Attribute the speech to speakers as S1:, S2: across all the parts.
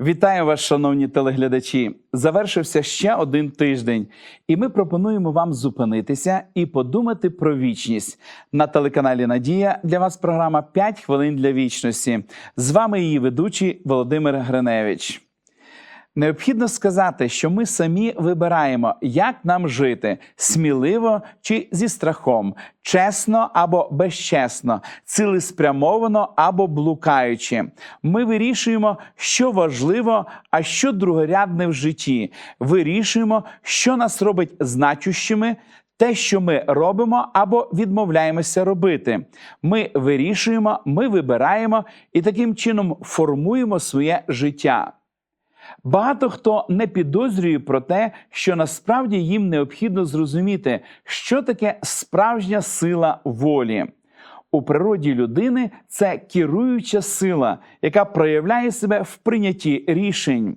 S1: Вітаю вас, шановні телеглядачі! Завершився ще один тиждень, і ми пропонуємо вам зупинитися і подумати про вічність. На телеканалі Надія для вас програма «5 хвилин для вічності. З вами її ведучий Володимир Гриневич. Необхідно сказати, що ми самі вибираємо, як нам жити сміливо чи зі страхом, чесно або безчесно, цілеспрямовано або блукаючи. Ми вирішуємо, що важливо, а що другорядне в житті. Вирішуємо, що нас робить значущими. Те, що ми робимо або відмовляємося робити, ми вирішуємо, ми вибираємо і таким чином формуємо своє життя. Багато хто не підозрює про те, що насправді їм необхідно зрозуміти, що таке справжня сила волі. У природі людини це керуюча сила, яка проявляє себе в прийнятті рішень.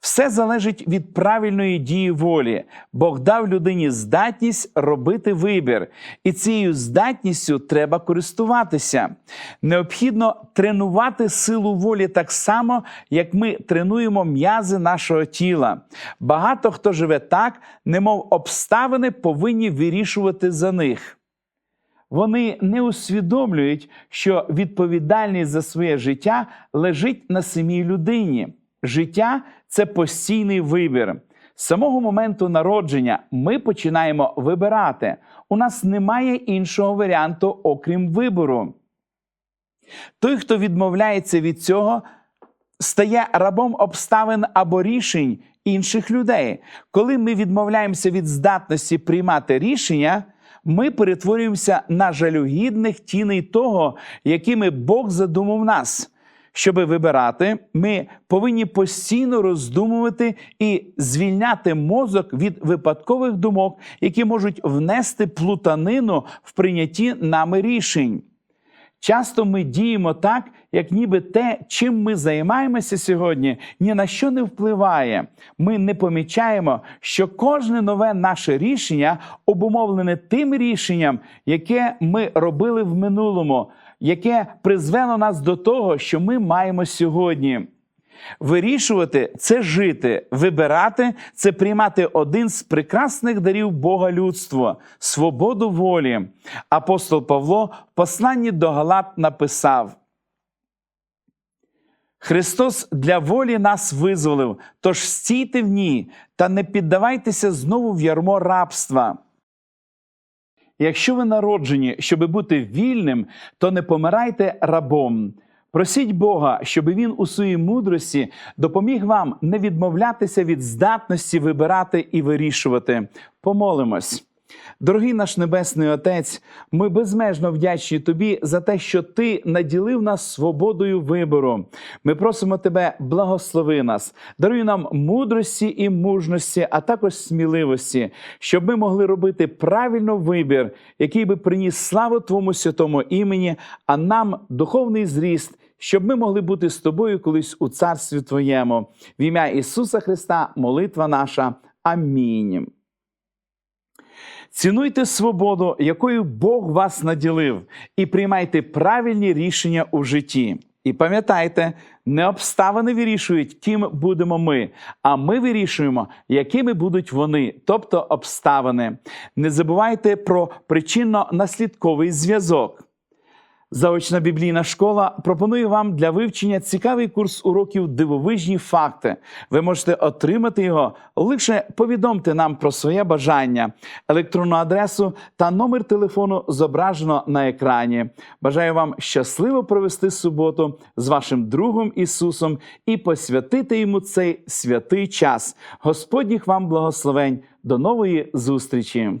S1: Все залежить від правильної дії волі. Бог дав людині здатність робити вибір, і цією здатністю треба користуватися. Необхідно тренувати силу волі так само, як ми тренуємо м'язи нашого тіла. Багато хто живе так, немов обставини повинні вирішувати за них. Вони не усвідомлюють, що відповідальність за своє життя лежить на самій людині. Життя це постійний вибір. З самого моменту народження ми починаємо вибирати. У нас немає іншого варіанту, окрім вибору. Той, хто відмовляється від цього, стає рабом обставин або рішень інших людей. Коли ми відмовляємося від здатності приймати рішення, ми перетворюємося на жалюгідних тіней того, якими Бог задумав нас. Щоби вибирати, ми повинні постійно роздумувати і звільняти мозок від випадкових думок, які можуть внести плутанину в прийнятті нами рішень. Часто ми діємо так, як ніби те, чим ми займаємося сьогодні, ні на що не впливає. Ми не помічаємо, що кожне нове наше рішення обумовлене тим рішенням, яке ми робили в минулому, яке призвело нас до того, що ми маємо сьогодні. Вирішувати це жити, вибирати це приймати один з прекрасних дарів Бога людство, свободу волі. Апостол Павло в посланні до Галат написав: Христос для волі нас визволив, тож стійте в ній та не піддавайтеся знову в ярмо рабства. Якщо ви народжені, щоби бути вільним, то не помирайте рабом. Просіть Бога, щоб Він у своїй мудрості допоміг вам не відмовлятися від здатності вибирати і вирішувати. Помолимось. Дорогий наш Небесний Отець, ми безмежно вдячні Тобі за те, що Ти наділив нас свободою вибору. Ми просимо Тебе, благослови нас, даруй нам мудрості і мужності, а також сміливості, щоб ми могли робити правильно вибір, який би приніс славу Твому святому імені, а нам духовний зріст. Щоб ми могли бути з тобою колись у царстві Твоєму, в ім'я Ісуса Христа, молитва наша. Амінь. Цінуйте свободу, якою Бог вас наділив, і приймайте правильні рішення у житті. І пам'ятайте, не обставини вирішують, ким будемо ми, а ми вирішуємо, якими будуть вони, тобто обставини. Не забувайте про причинно-наслідковий зв'язок. Заочна біблійна школа пропонує вам для вивчення цікавий курс уроків дивовижні факти. Ви можете отримати його лише повідомте нам про своє бажання, електронну адресу та номер телефону зображено на екрані. Бажаю вам щасливо провести суботу з вашим другом Ісусом і посвятити йому цей святий час. Господніх вам благословень. До нової зустрічі!